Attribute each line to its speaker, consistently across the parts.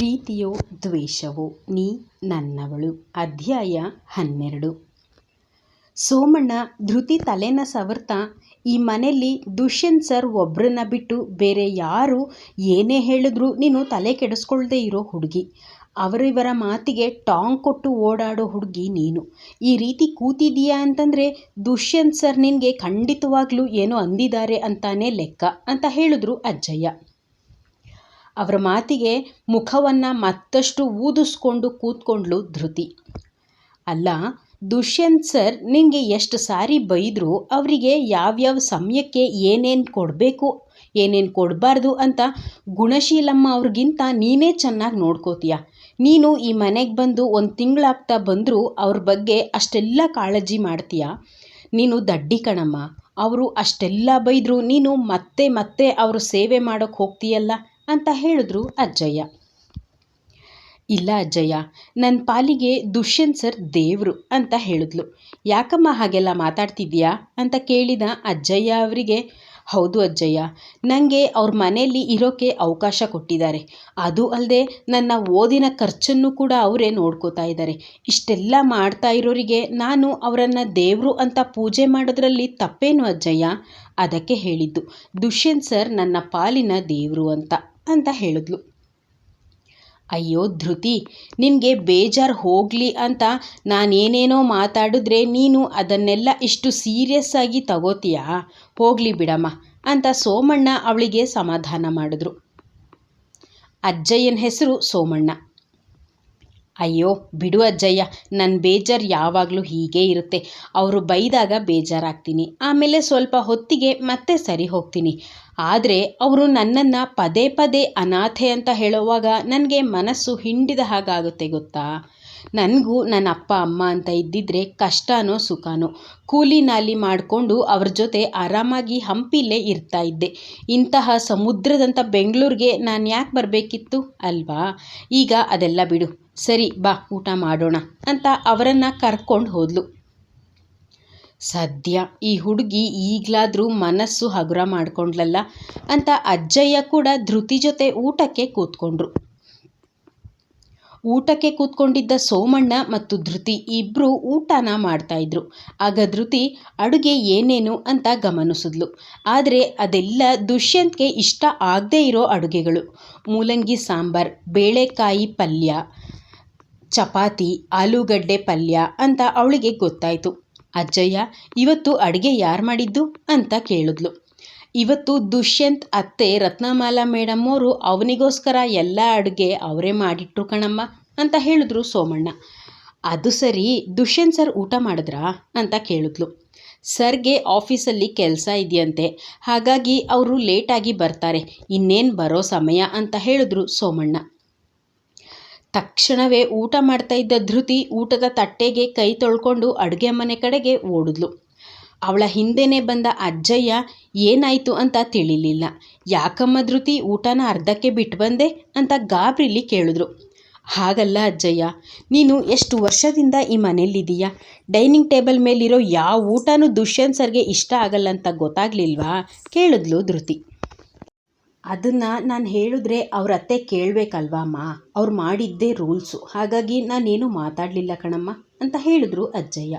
Speaker 1: ಪ್ರೀತಿಯೋ ದ್ವೇಷವೋ ನೀ ನನ್ನವಳು. ಅಧ್ಯಾಯ ಹನ್ನೆರಡು. ಸೋಮಣ್ಣ ಧೃತಿ ತಲೆನ ಸವರ್ತಾ, ಈ ಮನೆಯಲ್ಲಿ ದುಷ್ಯಂತ್ ಸರ್ ಒಬ್ಬರನ್ನ ಬಿಟ್ಟು ಬೇರೆ ಯಾರು ಏನೇ ಹೇಳಿದ್ರು ನೀನು ತಲೆ ಕೆಡಿಸ್ಕೊಳ್ದೇ ಇರೋ ಹುಡುಗಿ. ಅವರಿವರ ಮಾತಿಗೆ ಟಾಂಗ್ ಕೊಟ್ಟು ಓಡಾಡೋ ಹುಡುಗಿ ನೀನು. ಈ ರೀತಿ ಕೂತಿದೀಯಾ ಅಂತಂದರೆ ದುಷ್ಯಂತ್ ಸರ್ ನಿನಗೆ ಖಂಡಿತವಾಗ್ಲೂ ಏನೋ ಅಂದಿದ್ದಾರೆ ಅಂತಾನೆ ಲೆಕ್ಕ ಅಂತ ಹೇಳಿದ್ರು ಅಜ್ಜಯ್ಯ. ಅವರ ಮಾತಿಗೆ ಮುಖವನ್ನು ಮತ್ತಷ್ಟು ಊದಿಸ್ಕೊಂಡು ಕೂತ್ಕೊಂಡ್ಳು ಧೃತಿ. ಅಲ್ಲ, ದುಷ್ಯಂತ್ ಸರ್ ನಿನಗೆ ಎಷ್ಟು ಸಾರಿ ಬೈದರೂ ಅವರಿಗೆ ಯಾವ್ಯಾವ ಸಮಯಕ್ಕೆ ಏನೇನು ಕೊಡಬೇಕು, ಏನೇನು ಕೊಡಬಾರ್ದು ಅಂತ ಗುಣಶೀಲಮ್ಮ ಅವ್ರಿಗಿಂತ ನೀನೇ ಚೆನ್ನಾಗಿ ನೋಡ್ಕೋತೀಯ. ನೀನು ಈ ಮನೆಗೆ ಬಂದು ಒಂದು ತಿಂಗಳಾಗ್ತಾ ಬಂದರೂ ಅವ್ರ ಬಗ್ಗೆ ಅಷ್ಟೆಲ್ಲ ಕಾಳಜಿ ಮಾಡ್ತೀಯ? ನೀನು ದಡ್ಡಿ ಕಣಮ್ಮ, ಅವರು ಅಷ್ಟೆಲ್ಲ ಬೈದರೂ ನೀನು ಮತ್ತೆ ಮತ್ತೆ ಅವರು ಸೇವೆ ಮಾಡೋಕ್ಕೆ ಹೋಗ್ತೀಯಲ್ಲ? ಅಂತ ಹೇಳಿದ್ರು ಅಜ್ಜಯ್ಯ. ಇಲ್ಲ ಅಜ್ಜಯ್ಯ ನನ್ನ ಪಾಲಿಗೆ ದುಷ್ಯಂತ್ ಸರ್ ದೇವರು ಅಂತ ಹೇಳಿದ್ಲು. ಯಾಕಮ್ಮ ಹಾಗೆಲ್ಲ ಮಾತಾಡ್ತಿದ್ಯಾ ಅಂತ ಕೇಳಿದ ಅಜ್ಜಯ್ಯ ಅವರಿಗೆ, ಹೌದು ಅಜ್ಜಯ್ಯ ನನಗೆ ಅವ್ರ ಮನೆಯಲ್ಲಿ ಇರೋಕ್ಕೆ ಅವಕಾಶ ಕೊಟ್ಟಿದ್ದಾರೆ. ಅದು ಅಲ್ಲದೆ ನನ್ನ ಓದಿನ ಖರ್ಚನ್ನು ಕೂಡ ಅವರೇ ನೋಡ್ಕೋತಾ ಇದ್ದಾರೆ. ಇಷ್ಟೆಲ್ಲ ಮಾಡ್ತಾ ಇರೋರಿಗೆ ನಾನು ಅವರನ್ನು ದೇವರು ಅಂತ ಪೂಜೆ ಮಾಡೋದ್ರಲ್ಲಿ ತಪ್ಪೇನು ಅಜ್ಜಯ್ಯ? ಅದಕ್ಕೆ ಹೇಳಿದ್ದು, ದುಷ್ಯಂತ್ ಸರ್ ನನ್ನ ಪಾಲಿನ ದೇವರು ಅಂತ. ಅಂತ ಹೇಳಿದ್ಲು. ಅಯ್ಯೋ ಧೃತಿ, ನಿನಗೆ ಬೇಜಾರು ಹೋಗಲಿ ಅಂತ ನಾನೇನೇನೋ ಮಾತಾಡಿದ್ರೆ ನೀನು ಅದನ್ನೆಲ್ಲ ಇಷ್ಟು ಸೀರಿಯಸ್ ಆಗಿ ತಗೋತೀಯಾ? ಹೋಗಲಿ ಬಿಡಮ್ಮ ಅಂತ ಸೋಮಣ್ಣ ಅವಳಿಗೆ ಸಮಾಧಾನ ಮಾಡಿದ್ರು. ಅಜ್ಜಯ್ಯನ ಹೆಸರು ಸೋಮಣ್ಣ. ಅಯ್ಯೋ, ಬಿಡು ಅಜ್ಜಯ್ಯ ನನ್ನ ಬೇಜಾರು ಯಾವಾಗಲೂ ಹೀಗೇ ಇರುತ್ತೆ. ಅವರು ಬೈದಾಗ ಬೇಜಾರಾಗ್ತೀನಿ. ಆಮೇಲೆ ಸ್ವಲ್ಪ ಹೊತ್ತಿಗೆ ಮತ್ತೆ ಸರಿ ಹೋಗ್ತೀನಿ. ಆದರೆ ಅವರು ನನ್ನನ್ನು ಪದೇ ಪದೇ ಅನಾಥೆ ಅಂತ ಹೇಳುವಾಗ ನನಗೆ ಮನಸ್ಸು ಹಿಂಡಿದ ಹಾಗಾಗುತ್ತೆ ಗೊತ್ತಾ? ನನಗೂ ನನ್ನ ಅಪ್ಪ, ಅಮ್ಮ ಅಂತ ಇದ್ದಿದ್ರೆ ಕಷ್ಟನೋ ಸುಖನೋ ಕೂಲಿ ನಾಲಿ ಮಾಡಿಕೊಂಡು ಅವ್ರ ಜೊತೆ ಆರಾಮಾಗಿ ಹಂಪಿಲೇ ಇರ್ತಾ ಇದ್ದೆ. ಇಂತಹ ಸಮುದ್ರದಂಥ ಬೆಂಗಳೂರಿಗೆ ನಾನು ಯಾಕೆ ಬರಬೇಕಿತ್ತು ಅಲ್ವಾ? ಈಗ ಅದೆಲ್ಲ ಬಿಡು. ಸರಿ, ಬಾ, ಊಟ ಮಾಡೋಣ ಅಂತ ಅವರನ್ನು ಕರ್ಕೊಂಡು ಹೋದ್ಲು. ಸದ್ಯ ಈ ಹುಡುಗಿ ಈಗಲಾದರೂ ಮನಸ್ಸು ಹಗುರ ಮಾಡ್ಕೊಂಡ್ಲಲ್ಲ ಅಂತ ಅಜ್ಜಯ್ಯ ಕೂಡ ಧೃತಿ ಜೊತೆ ಊಟಕ್ಕೆ ಕೂತ್ಕೊಂಡ್ರು. ಊಟಕ್ಕೆ ಕೂತ್ಕೊಂಡಿದ್ದ ಸೋಮಣ್ಣ ಮತ್ತು ಧೃತಿ ಇಬ್ಬರು ಊಟನ ಮಾಡ್ತಾಯಿದ್ರು ಆಗ ಧೃತಿ, ಅಡುಗೆ ಏನೇನು? ಅಂತ ಗಮನಿಸಿದ್ಲು. ಆದರೆ ಅದೆಲ್ಲ ದುಷ್ಯಂತ್ಗೆ ಇಷ್ಟ ಆಗದೇ ಇರೋ ಅಡುಗೆಗಳು. ಮೂಲಂಗಿ ಸಾಂಬಾರ್, ಬೇಳೆಕಾಯಿ ಪಲ್ಯ ಚಪಾತಿ, ಆಲೂಗಡ್ಡೆ ಪಲ್ಯ ಅಂತ ಅವಳಿಗೆ ಗೊತ್ತಾಯಿತು. ಅಜ್ಜಯ್ಯ, ಇವತ್ತು ಅಡುಗೆ ಯಾರು ಮಾಡಿದ್ದು? ಅಂತ ಕೇಳಿದ್ಲು. ಇವತ್ತು ದುಷ್ಯಂತ್ ಅತ್ತೆ ರತ್ನಮಾಲಾ ಮೇಡಮ್ ಅವರು ಅವನಿಗೋಸ್ಕರ ಎಲ್ಲ ಅಡುಗೆ ಅವರೇ ಮಾಡಿಟ್ರು ಕಣಮ್ಮ, ಅಂತ ಹೇಳಿದ್ರು ಸೋಮಣ್ಣ. ಅದು ಸರಿ, ದುಷ್ಯಂತ್ ಸರ್ ಊಟ ಮಾಡಿದ್ರಾ? ಅಂತ ಕೇಳಿದ್ಲು. ಸರ್ಗೆ ಆಫೀಸಲ್ಲಿ ಕೆಲಸ ಇದೆಯಂತೆ, ಹಾಗಾಗಿ ಅವರು ಲೇಟಾಗಿ ಬರ್ತಾರೆ, ಇನ್ನೇನು ಬರೋ ಸಮಯ? ಅಂತ ಹೇಳಿದ್ರು ಸೋಮಣ್ಣ. ತಕ್ಷಣವೇ ಊಟ ಮಾಡ್ತಾ ಇದ್ದ ಧೃತಿ ಊಟದ ತಟ್ಟೆಗೆ ಕೈ ತೊಳ್ಕೊಂಡು ಅಡುಗೆ ಮನೆ ಕಡೆಗೆ ಓಡಿದ್ಲು. ಅವಳ ಹಿಂದೆನೇ ಬಂದ ಅಜ್ಜಯ್ಯ, ಏನಾಯಿತು ಅಂತ ತಿಳಿಲಿಲ್ಲ. ಯಾಕಮ್ಮ ಧೃತಿ ಊಟನ ಅರ್ಧಕ್ಕೆ ಬಿಟ್ಟು ಬಂದೆ ಅಂತ ಗಾಬರಿಲಿ ಕೇಳಿದ್ರು. ಹಾಗಲ್ಲ ಅಜ್ಜಯ್ಯ, ನೀನು ಎಷ್ಟು ವರ್ಷದಿಂದ ಈ ಮನೇಲಿದ್ದೀಯ ಡೈನಿಂಗ್ ಟೇಬಲ್ ಮೇಲಿರೋ ಯಾವ ಊಟನೂ ದುಷ್ಯಂತ್ ಸರ್ಗೆ ಇಷ್ಟ ಆಗಲ್ಲ ಅಂತ ಗೊತ್ತಾಗ್ಲಿಲ್ವಾ? ಕೇಳಿದ್ಲು ಧೃತಿ. ಅದನ್ನು ನಾನು ಹೇಳಿದ್ರೆ ಅವ್ರ ಅತ್ತೆ ಕೇಳಬೇಕಲ್ವಾ ಅಮ್ಮ ಅವ್ರು ಮಾಡಿದ್ದೇ ರೂಲ್ಸು. ಹಾಗಾಗಿ ನಾನೇನು ಮಾತಾಡಲಿಲ್ಲ ಕಣಮ್ಮ ಅಂತ ಹೇಳಿದ್ರು ಅಜ್ಜಯ್ಯ.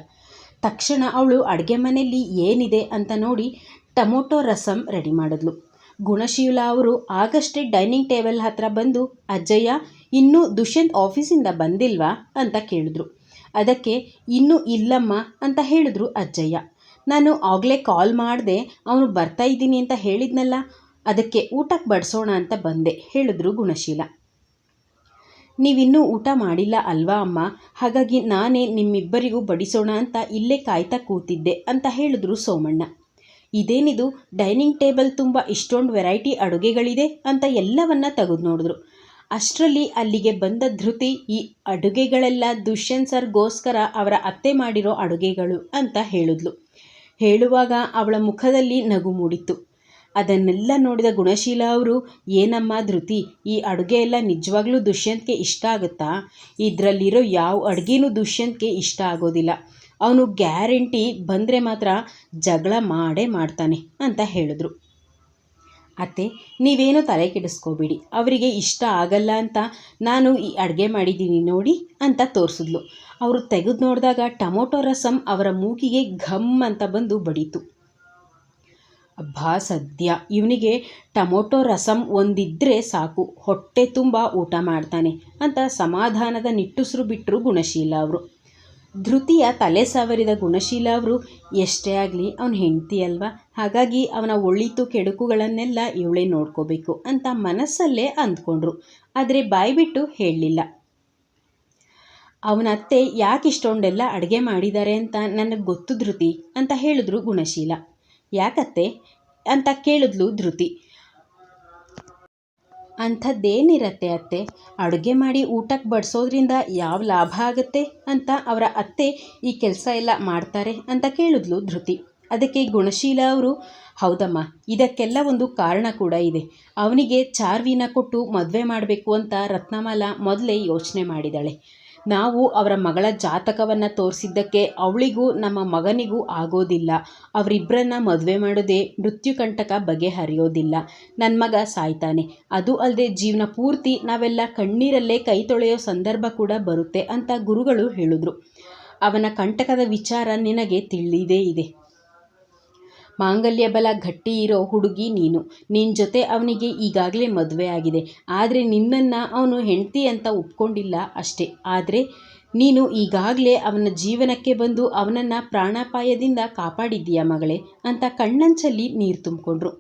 Speaker 1: ತಕ್ಷಣ ಅವಳು ಅಡುಗೆ ಮನೆಯಲ್ಲಿ ಏನಿದೆ ಅಂತ ನೋಡಿ ಟೊಮೊಟೊ ರಸಂ ರೆಡಿ ಮಾಡಿದ್ಲು. ಗುಣಶೀಲ ಅವರು ಆಗಷ್ಟೇ ಡೈನಿಂಗ್ ಟೇಬಲ್ ಹತ್ರ ಬಂದು, ಅಜ್ಜಯ್ಯ, ಇನ್ನೂ ದುಷ್ಯಂತ್ ಆಫೀಸಿಂದ ಬಂದಿಲ್ವಾ? ಅಂತ ಕೇಳಿದ್ರು. ಅದಕ್ಕೆ, ಇನ್ನೂ ಇಲ್ಲಮ್ಮ ಅಂತ ಹೇಳಿದ್ರು ಅಜ್ಜಯ್ಯ. ನಾನು ಆಗಲೇ ಕಾಲ್ ಮಾಡಿದೆ, ಅವನು ಬರ್ತಾ ಇದ್ದೀನಿ ಅಂತ ಹೇಳಿದ್ನಲ್ಲ ಅದಕ್ಕೆ ಊಟಕ್ಕೆ ಬಡಿಸೋಣ ಅಂತ ಬಂದೆ, ಹೇಳಿದ್ರು ಗುಣಶೀಲ. ನೀವಿನ್ನೂ ಊಟ ಮಾಡಿಲ್ಲ ಅಲ್ವಾ ಅಮ್ಮ? ಹಾಗಾಗಿ ನಾನೇ ನಿಮ್ಮಿಬ್ಬರಿಗೂ ಬಡಿಸೋಣ ಅಂತ ಇಲ್ಲೇ ಕಾಯ್ತಾ ಕೂತಿದ್ದೆ ಅಂತ ಹೇಳಿದ್ರು ಸೋಮಣ್ಣ. ಇದೇನಿದು, ಡೈನಿಂಗ್ ಟೇಬಲ್ ತುಂಬ ಇಷ್ಟೊಂದು ವೆರೈಟಿ ಅಡುಗೆಗಳಿದೆ ಅಂತ ಎಲ್ಲವನ್ನ ತೆಗೆದು ನೋಡಿದ್ರು. ಅಷ್ಟರಲ್ಲಿ ಅಲ್ಲಿಗೆ ಬಂದ ಧೃತಿ, ಈ ಅಡುಗೆಗಳೆಲ್ಲ ದುಷ್ಯಂತ್ ಸರ್ಗೋಸ್ಕರ ಅವರ ಅತ್ತೆ ಮಾಡಿರೋ ಅಡುಗೆಗಳು ಅಂತ ಹೇಳಿದ್ಲು. ಹೇಳುವಾಗ ಅವಳ ಮುಖದಲ್ಲಿ ನಗು ಮೂಡಿತ್ತು. ಅದನ್ನೆಲ್ಲ ನೋಡಿದ ಗುಣಶೀಲ ಅವರು, ಏನಮ್ಮ ಧೃತಿ, ಈ ಅಡುಗೆ ಎಲ್ಲ ನಿಜವಾಗ್ಲೂ ದುಷ್ಯಂತ್ಗೆ ಇಷ್ಟ ಆಗುತ್ತಾ? ಇದರಲ್ಲಿರೋ ಯಾವ ಅಡುಗೆನೂ ದುಷ್ಯಂತ್ಗೆ ಇಷ್ಟ ಆಗೋದಿಲ್ಲ. ಅವನು ಗ್ಯಾರಂಟಿ ಬಂದರೆ ಮಾತ್ರ ಜಗಳ ಮಾಡೇ ಮಾಡ್ತಾನೆ, ಅಂತ ಹೇಳಿದ್ರು. ಅತ್ತೆ, ನೀವೇನು ತಲೆ ಕೆಡಿಸ್ಕೋಬೇಡಿ. ಅವರಿಗೆ ಇಷ್ಟ ಆಗಲ್ಲ ಅಂತ ನಾನು ಈ ಅಡುಗೆ ಮಾಡಿದ್ದೀನಿ ನೋಡಿ, ಅಂತ ತೋರಿಸಿದ್ಲು. ಅವರು ತೆಗೆದು ನೋಡಿದಾಗ ಟೊಮೊಟೊ ರಸಮ್ ಅವರ ಮೂಗಿಗೆ ಘಮ್ ಅಂತ ಬಂದು ಬಡೀತು. ಅಬ್ಬಾ ಸದ್ಯ. ಇವನಿಗೆ ಟೊಮೊಟೊ ರಸಮ್ ಒಂದಿದ್ದರೆ ಸಾಕು. ಹೊಟ್ಟೆ ತುಂಬ ಊಟ ಮಾಡ್ತಾನೆ ಅಂತ ಸಮಾಧಾನದ ನಿಟ್ಟುಸಿರು ಬಿಟ್ಟರು ಗುಣಶೀಲ ಅವರು. ಧೃತಿಯ ತಲೆ ಸವರಿದ ಗುಣಶೀಲ ಅವರು ಎಷ್ಟೇ ಆಗಲಿ ಅವನ ಹೆಂಡತಿ ಅಲ್ವಾ? ಹಾಗಾಗಿ ಅವನ ಒಳಿತು ಕೆಡುಕುಗಳನ್ನೆಲ್ಲ ಇವಳೇ ನೋಡ್ಕೋಬೇಕು ಅಂತ ಮನಸ್ಸಲ್ಲೇ ಅಂದ್ಕೊಂಡ್ರು. ಆದರೆ ಬಾಯ್ಬಿಟ್ಟು ಹೇಳಲಿಲ್ಲ. ಅವನ ಅತ್ತೆ ಯಾಕೆ ಇಷ್ಟೊಂಡೆಲ್ಲ ಅಡುಗೆ ಮಾಡಿದ್ದಾರೆ ಅಂತ ನನಗೆ ಗೊತ್ತು ಧೃತಿ ಅಂತ ಹೇಳಿದ್ರು ಗುಣಶೀಲ. ಯಾಕತ್ತೆ? ಅಂತ ಕೇಳಿದ್ಲು ಧೃತಿ. ಅಂಥದ್ದೇನಿರತ್ತೆ ಅತ್ತೆ? ಅಡುಗೆ ಮಾಡಿ ಊಟಕ್ಕೆ ಬಡಿಸೋದ್ರಿಂದ ಯಾವ ಲಾಭ ಆಗುತ್ತೆ ಅಂತ ಅವರ ಅತ್ತೆ ಈ ಕೆಲಸ ಎಲ್ಲ ಮಾಡ್ತಾರೆ ಅಂತ ಕೇಳಿದ್ಲು ಧೃತಿ. ಅದಕ್ಕೆ ಗುಣಶೀಲ ಅವರು, ಹೌದಮ್ಮ, ಇದಕ್ಕೆಲ್ಲ ಒಂದು ಕಾರಣ ಕೂಡ ಇದೆ. ಅವನಿಗೆ ಚಾರ್ವಿನ ಕೊಟ್ಟು ಮದುವೆ ಮಾಡಬೇಕು ಅಂತ ರತ್ನಮಾಲ ಮೊದಲೇ ಯೋಚನೆ ಮಾಡಿದ್ದಾಳೆ ನಾವು ಅವರ ಮಗಳ ಜಾತಕವನ್ನು ತೋರಿಸಿದ್ದಕ್ಕೆ ಅವಳಿಗೂ ನಮ್ಮ ಮಗನಿಗೂ ಆಗೋದಿಲ್ಲ. ಅವರಿಬ್ಬರನ್ನ ಮದುವೆ ಮಾಡೋದೇ ಮೃತ್ಯುಕಂಟಕ ಬಗೆಹರಿಯೋದಿಲ್ಲ ನನ್ನ ಮಗ ಸಾಯ್ತಾನೆ. ಅದು ಅಲ್ಲದೆ ಜೀವನ ಪೂರ್ತಿ ನಾವೆಲ್ಲ ಕಣ್ಣೀರಲ್ಲೇ ಕೈ ತೊಳೆಯೋ ಸಂದರ್ಭ ಕೂಡ ಬರುತ್ತೆ ಅಂತ ಗುರುಗಳು ಹೇಳಿದ್ರು. ಅವನ ಕಂಟಕದ ವಿಚಾರ ನಿನಗೆ ತಿಳಿದೇ ಇದೆ. ಮಾಂಗಲ್ಯ ಬಲ ಗಟ್ಟಿ ಇರೋ ಹುಡುಗಿ ನೀನು. ನಿನ್ನ ಜೊತೆ ಅವನಿಗೆ ಈಗಾಗಲೇ ಮದುವೆ ಆಗಿದೆ. ಆದರೆ ನಿನ್ನನ್ನು ಅವನು ಹೆಂಡತಿ ಅಂತ ಒಪ್ಕೊಂಡಿಲ್ಲ ಅಷ್ಟೇ. ಆದರೆ ನೀನು ಈಗಾಗಲೇ ಅವನ ಜೀವನಕ್ಕೆ ಬಂದು ಅವನನ್ನು ಪ್ರಾಣಾಪಾಯದಿಂದ ಕಾಪಾಡಿದ್ದೀಯ ಮಗಳೇ ಅಂತ ಕಣ್ಣಂಚಲ್ಲಿ ನೀರು ತುಂಬಿಕೊಂಡ್ರು.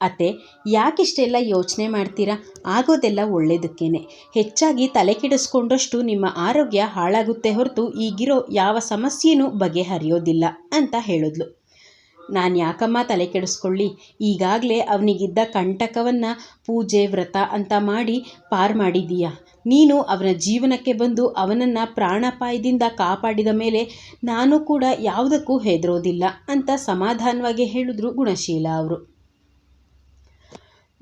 Speaker 1: ಅತ್ತೆ, ಯಾಕಿಷ್ಟೆಲ್ಲ ಯೋಚನೆ ಮಾಡ್ತೀರಾ? ಆಗೋದೆಲ್ಲ ಒಳ್ಳೆಯದಕ್ಕೇನೆ ಹೆಚ್ಚಾಗಿ ತಲೆ ಕೆಡಿಸ್ಕೊಂಡಷ್ಟು ನಿಮ್ಮ ಆರೋಗ್ಯ ಹಾಳಾಗುತ್ತೆ ಹೊರತು ಈಗಿರೋ ಯಾವ ಸಮಸ್ಯೆನೂ ಬಗೆಹರಿಯೋದಿಲ್ಲ ಅಂತ ಹೇಳಿದ್ಲು. ನಾನು ಯಾಕಮ್ಮ ತಲೆ ಕೆಡಿಸ್ಕೊಳ್ಳಿ? ಈಗಾಗಲೇ ಅವನಿಗಿದ್ದ ಕಂಟಕವನ್ನು ಪೂಜೆ, ವ್ರತ ಅಂತ ಮಾಡಿ ಪಾರು ಮಾಡಿದ್ದೀಯ? ನೀನು ಅವನ ಜೀವನಕ್ಕೆ ಬಂದು ಅವನನ್ನು ಪ್ರಾಣಾಪಾಯದಿಂದ ಕಾಪಾಡಿದ ಮೇಲೆ ನಾನು ಕೂಡ ಯಾವುದಕ್ಕೂ ಹೆದರೋದಿಲ್ಲ ಅಂತ ಸಮಾಧಾನವಾಗಿ ಹೇಳಿದ್ರು ಗುಣಶೀಲ ಅವರು.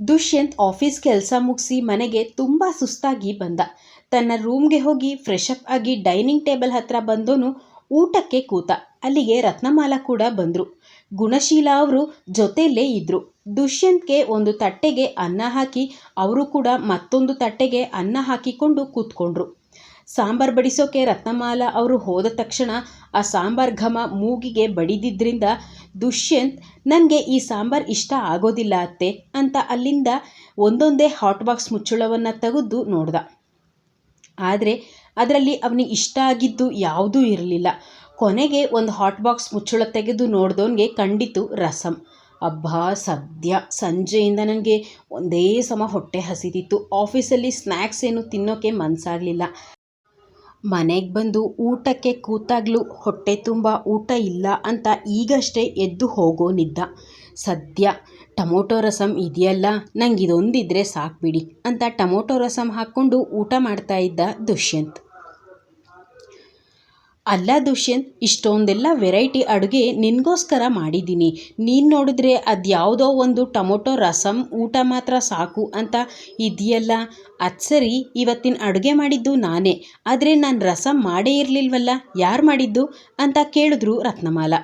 Speaker 1: ದುಷ್ಯಂತ್ ಆಫೀಸ್ ಕೆಲಸ ಮುಗಿಸಿ ಮನೆಗೆ ತುಂಬ ಸುಸ್ತಾಗಿ ಬಂದ. ತನ್ನ ರೂಮ್ಗೆ ಹೋಗಿ ಫ್ರೆಶ್ ಅಪ್ ಆಗಿ ಡೈನಿಂಗ್ ಟೇಬಲ್ ಹತ್ರ ಬಂದೋನು ಊಟಕ್ಕೆ ಕೂತ. ಅಲ್ಲಿಗೆ ರತ್ನಮಾಲ ಕೂಡ ಬಂದರು. ಗುಣಶೀಲ ಅವರು ಜೊತೆಯಲ್ಲೇ ಇದ್ದರು ದುಷ್ಯಂತ್ಗೆ ಒಂದು ತಟ್ಟೆಗೆ ಅನ್ನ ಹಾಕಿ, ಅವರು ಕೂಡ ಮತ್ತೊಂದು ತಟ್ಟೆಗೆ ಅನ್ನ ಹಾಕಿಕೊಂಡು ಕೂತ್ಕೊಂಡ್ರು. ಸಾಂಬಾರು ಬಡಿಸೋಕೆ ರತ್ನಮಾಲ ಅವರು ಹೋದ ತಕ್ಷಣ ಆ ಸಾಂಬಾರ್ ಘಮ ಮೂಗಿಗೆ ಬಡಿದಿದ್ದರಿಂದ ದುಷ್ಯಂತ್ ನನಗೆ ಈ ಸಾಂಬಾರು ಇಷ್ಟ ಆಗೋದಿಲ್ಲ ಅತ್ತೆ ಅಂತ ಅಲ್ಲಿಂದ ಒಂದೊಂದೇ ಹಾಟ್ ಬಾಕ್ಸ್ ಮುಚ್ಚಳವನ್ನು ತೆಗೆದು ನೋಡ್ದ. ಆದರೆ ಅದರಲ್ಲಿ ಅವನಿಗೆ ಇಷ್ಟ ಆಗಿದ್ದು ಯಾವುದೂ ಇರಲಿಲ್ಲ. ಕೊನೆಗೆ ಒಂದು ಹಾಟ್ ಬಾಕ್ಸ್ ಮುಚ್ಚಳ ತೆಗೆದು ನೋಡಿದವನಿಗೆ ಕಂಡಿತು ರಸಮ್ ಅಬ್ಬಾ, ಸದ್ಯ. ಸಂಜೆಯಿಂದ ನನಗೆ ಒಂದೇ ಸಮ ಹೊಟ್ಟೆ ಹಸಿದಿತ್ತು. ಆಫೀಸಲ್ಲಿ ಸ್ನ್ಯಾಕ್ಸ್ ಏನು ತಿನ್ನೋಕ್ಕೆ ಮನಸ್ಸಾಗಲಿಲ್ಲ ಮನೆಗೆ ಬಂದು ಊಟಕ್ಕೆ ಕೂತಾಗಲೂ ಹೊಟ್ಟೆ ತುಂಬ ಊಟ ಇಲ್ಲ ಅಂತ ಈಗಷ್ಟೇ ಎದ್ದು ಹೋಗೋನಿದ್ದ ಸದ್ಯ, ಟೊಮೊಟೊ ರಸಮ್ ಇದೆಯಲ್ಲ ನಂಗೆ ಇದೊಂದಿದ್ರೆ ಸಾಕ್ಬಿಡಿ ಅಂತ ಟೊಮೊಟೊ ರಸಮ್ ಹಾಕ್ಕೊಂಡು ಊಟ ಮಾಡ್ತಾ ಇದ್ದ ದುಷ್ಯಂತ್. ಅಲ್ಲ ದುಷ್ಯಂತ್, ಇಷ್ಟೊಂದೆಲ್ಲ ವೆರೈಟಿ ಅಡುಗೆ ನಿನಗೋಸ್ಕರ ಮಾಡಿದ್ದೀನಿ. ನೀನು ನೋಡಿದ್ರೆ ಅದು ಯಾವುದೋ ಒಂದು ಟೊಮೊಟೊ ರಸಮ್ ಊಟ ಮಾತ್ರ ಸಾಕು ಅಂತ ಇದೆಯಲ್ಲ ಅದು ಸರಿ, ಇವತ್ತಿನ ಅಡುಗೆ ಮಾಡಿದ್ದು ನಾನೇ. ಆದರೆ ನಾನು ರಸಮ್ ಮಾಡೇ ಇರಲಿಲ್ವಲ್ಲ, ಯಾರು ಮಾಡಿದ್ದು? ಅಂತ ಕೇಳಿದ್ರು ರತ್ನಮಾಲ.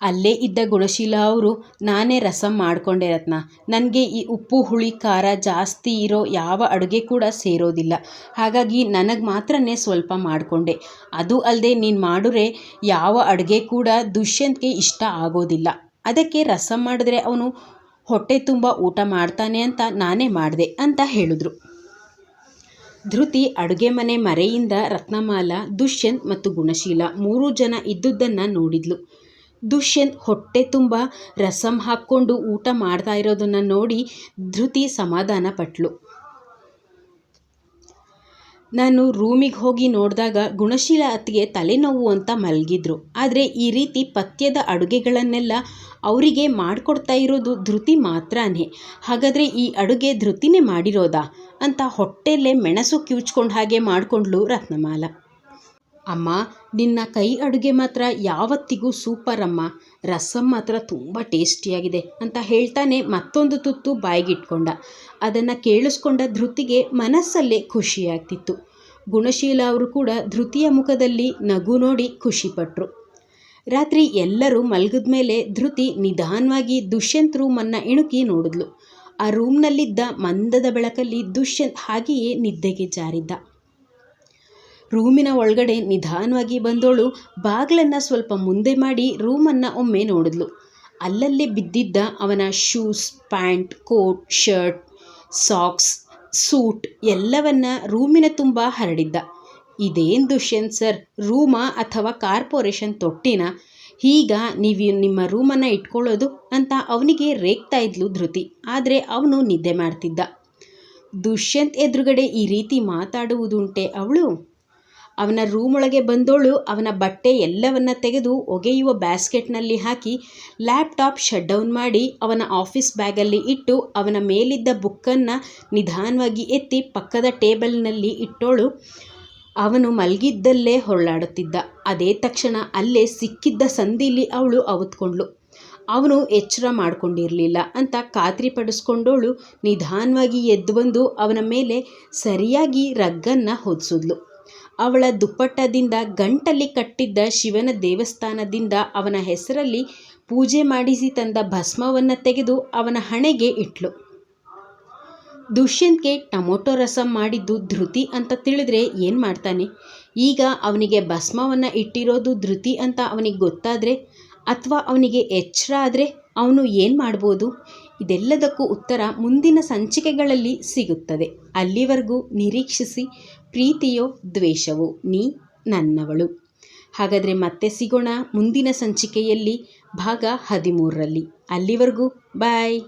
Speaker 1: ಅಲ್ಲೇ ಇದ್ದ ಗುಣಶೀಲ ಅವರು ನಾನೇ ರಸಂ ಮಾಡಿಕೊಂಡೆ ರತ್ನ. ನನಗೆ ಈ ಉಪ್ಪು, ಹುಳಿ, ಖಾರ ಜಾಸ್ತಿ ಇರೋ ಯಾವ ಅಡುಗೆ ಕೂಡ ಸೇರೋದಿಲ್ಲ. ಹಾಗಾಗಿ ನನಗೆ ಮಾತ್ರನೇ ಸ್ವಲ್ಪ ಮಾಡಿಕೊಂಡೆ. ಅದು ಅಲ್ಲದೆ ನೀನು ಮಾಡಿದ್ರೆ ಯಾವ ಅಡುಗೆ ಕೂಡ ದುಷ್ಯಂತ್ಗೆ ಇಷ್ಟ ಆಗೋದಿಲ್ಲ. ಅದಕ್ಕೆ ರಸಂ ಮಾಡಿದ್ರೆ ಅವನು ಹೊಟ್ಟೆ ತುಂಬ ಊಟ ಮಾಡ್ತಾನೆ ಅಂತ ನಾನೇ ಮಾಡಿದೆ ಅಂತ ಹೇಳಿದ್ರು. ಧೃತಿ ಅಡುಗೆ ಮನೆ ಮರೆಯಿಂದ ರತ್ನಮಾಲ, ದುಷ್ಯಂತ್ ಮತ್ತು ಗುಣಶೀಲ ಮೂರೂ ಜನ ಇದ್ದುದನ್ನು ನೋಡಿದ್ಲು. ದುಷ್ಯಂತ್ ಹೊಟ್ಟೆ ತುಂಬ ರಸಂ ಹಾಕ್ಕೊಂಡು ಊಟ ಮಾಡ್ತಾ ಇರೋದನ್ನು ನೋಡಿ ಧೃತಿ ಸಮಾಧಾನ ಪಟ್ಲು. ನಾನು ರೂಮಿಗೆ ಹೋಗಿ ನೋಡಿದಾಗ ಗುಣಶೀಲ ಅತ್ತಿಗೆ ತಲೆನೋವು ಅಂತ ಮಲಗಿದ್ರು. ಆದರೆ ಈ ರೀತಿ ಪಥ್ಯದ ಅಡುಗೆಗಳನ್ನೆಲ್ಲ ಅವರಿಗೆ ಮಾಡಿಕೊಡ್ತಾ ಇರೋದು ಧೃತಿ ಮಾತ್ರನೇ. ಹಾಗಾದರೆ ಈ ಅಡುಗೆ ಧೃತಿನೇ ಮಾಡಿರೋದಾ? ಅಂತ ಹೊಟ್ಟೆಲ್ಲೇ ಮೆಣಸು ಕಿವುಚ್ಕೊಂಡು ಹಾಗೆ ಮಾಡಿಕೊಂಡ್ಲು ರತ್ನಮಾಲ. ಅಮ್ಮ, ನಿನ್ನ ಕೈ ಅಡುಗೆ ಮಾತ್ರ ಯಾವತ್ತಿಗೂ ಸೂಪರ್ ಅಮ್ಮ. ರಸಂ ಮಾತ್ರ ತುಂಬ ಟೇಸ್ಟಿಯಾಗಿದೆ ಅಂತ ಹೇಳ್ತಾನೆ ಮತ್ತೊಂದು ತುತ್ತು ಬಾಯಿಗಿಟ್ಕೊಂಡ. ಅದನ್ನು ಕೇಳಿಸ್ಕೊಂಡ ಧೃತಿಗೆ ಮನಸ್ಸಲ್ಲೇ ಖುಷಿಯಾಗ್ತಿತ್ತು ಗುಣಶೀಲ ಅವರು ಕೂಡ ಧೃತಿಯ ಮುಖದಲ್ಲಿ ನಗು ನೋಡಿ ಖುಷಿಪಟ್ಟರು ರಾತ್ರಿ ಎಲ್ಲರೂ ಮಲಗಿದ ಮೇಲೆ ಧೃತಿ ನಿಧಾನವಾಗಿ ದುಷ್ಯಂತ್ ರೂಮನ್ನು ಇಣುಕಿ ನೋಡಿದ್ಲು. ಆ ರೂಮ್ನಲ್ಲಿದ್ದ ಮಂದದ ಬೆಳಕಲ್ಲಿ ದುಷ್ಯಂತ್ ಹಾಗೆಯೇ ನಿದ್ದೆಗೆ ಜಾರಿದ್ದ. ರೂಮಿನ ಒಳಗಡೆ ನಿಧಾನವಾಗಿ ಬಂದೋಳು. ಬಾಗಿಲನ್ನು ಸ್ವಲ್ಪ ಮುಂದೆ ಮಾಡಿ ರೂಮನ್ನು ಒಮ್ಮೆ ನೋಡಿದ್ಲು. ಅಲ್ಲಲ್ಲಿ ಬಿದ್ದಿದ್ದ ಅವನ shoes, pant, coat, shirt, socks, suit ಎಲ್ಲವನ್ನ ರೂಮಿನ ತುಂಬ ಹರಡಿದ್ದ. ಇದೇನು ದುಷ್ಯಂತ್ ಸರ್? ರೂಮ ಅಥವಾ ಕಾರ್ಪೊರೇಷನ್ ತೊಟ್ಟಿನ? ಈಗ ನೀವು ನಿಮ್ಮ ರೂಮನ್ನು ಇಟ್ಕೊಳ್ಳೋದು ಅಂತ ಅವನಿಗೆ ರೇಗ್ತಾ ಇದ್ಲು ಧೃತಿ. ಆದರೆ ಅವನು ನಿದ್ದೆ ಮಾಡ್ತಿದ್ದ. ದುಷ್ಯಂತ್ ಎದುರುಗಡೆ ಈ ರೀತಿ ಮಾತಾಡುವುದುಂಟೆ ಅವಳು? ಅವನ ರೂಮ್ ಒಳಗೆ ಬಂದೋಳು, ಅವನ ಬಟ್ಟೆ ಎಲ್ಲವನ್ನ ತೆಗೆದು ಒಗೆಯುವ ಬ್ಯಾಸ್ಕೆಟ್ನಲ್ಲಿ ಹಾಕಿ ಲ್ಯಾಪ್ಟಾಪ್ ಶಟ್ ಡೌನ್ ಮಾಡಿ ಅವನ ಆಫೀಸ್ ಬ್ಯಾಗಲ್ಲಿ ಇಟ್ಟು ಅವನ ಮೇಲಿದ್ದ ಬುಕ್ಕನ್ನು ನಿಧಾನವಾಗಿ ಎತ್ತಿ ಪಕ್ಕದ ಟೇಬಲ್ನಲ್ಲಿ ಇಟ್ಟೋಳು. ಅವನು ಮಲಗಿದ್ದಲ್ಲೇ ಹೊರಳಾಡುತ್ತಿದ್ದ. ಅದೇ ತಕ್ಷಣ ಅಲ್ಲೇ ಸಿಕ್ಕಿದ್ದ ಸಂದಿಲಿ ಅವಳು ಅವತ್ಕೊಂಡ್ಳು. ಅವನು ಎಚ್ಚರ ಮಾಡಿಕೊಂಡಿರಲಿಲ್ಲ ಅಂತ ಖಾತ್ರಿ ಪಡಿಸ್ಕೊಂಡೋಳು ನಿಧಾನವಾಗಿ ಎದ್ದು ಬಂದು ಅವನ ಮೇಲೆ ಸರಿಯಾಗಿ ರಗ್ಗನ್ನು ಹೊದಿಸಿದ್ಲು. ಅವಳ ದುಪ್ಪಟ್ಟದಿಂದ ಗಂಟಲ್ಲಿ ಕಟ್ಟಿದ್ದ ಶಿವನ ದೇವಸ್ಥಾನದಿಂದ ಅವನ ಹೆಸರಲ್ಲಿ ಪೂಜೆ ಮಾಡಿಸಿ ತಂದ ಭಸ್ಮವನ್ನು ತೆಗೆದು ಅವನ ಹಣೆಗೆ ಇಟ್ಲು. ದುಷ್ಯಂತ್ಗೆ ಟೊಮೊಟೊ ರಸಂ ಮಾಡಿದ್ದು ಧೃತಿ ಅಂತ ತಿಳಿದ್ರೆ ಏನು ಮಾಡ್ತಾನೆ? ಈಗ ಅವನಿಗೆ ಭಸ್ಮವನ್ನು ಇಟ್ಟಿರೋದು ಧೃತಿ ಅಂತ ಅವನಿಗೆ ಗೊತ್ತಾದರೆ ಅಥವಾ ಅವನಿಗೆ ಎಚ್ಚರ ಆದರೆ ಅವನು ಏನು ಮಾಡ್ಬೋದು? ಇದೆಲ್ಲದಕ್ಕೂ ಉತ್ತರ ಮುಂದಿನ ಸಂಚಿಕೆಗಳಲ್ಲಿ ಸಿಗುತ್ತದೆ. ಅಲ್ಲಿವರೆಗೂ ನಿರೀಕ್ಷಿಸಿ ಪ್ರೀತಿಯೋ ದ್ವೇಷವೋ ನೀ ನನ್ನವಳು. ಹಾಗಾದರೆ ಮತ್ತೆ ಸಿಗೋಣ ಮುಂದಿನ ಸಂಚಿಕೆಯಲ್ಲಿ ಭಾಗ ಹದಿಮೂರರಲ್ಲಿ. ಅಲ್ಲಿವರೆಗೂ ಬಾಯ್.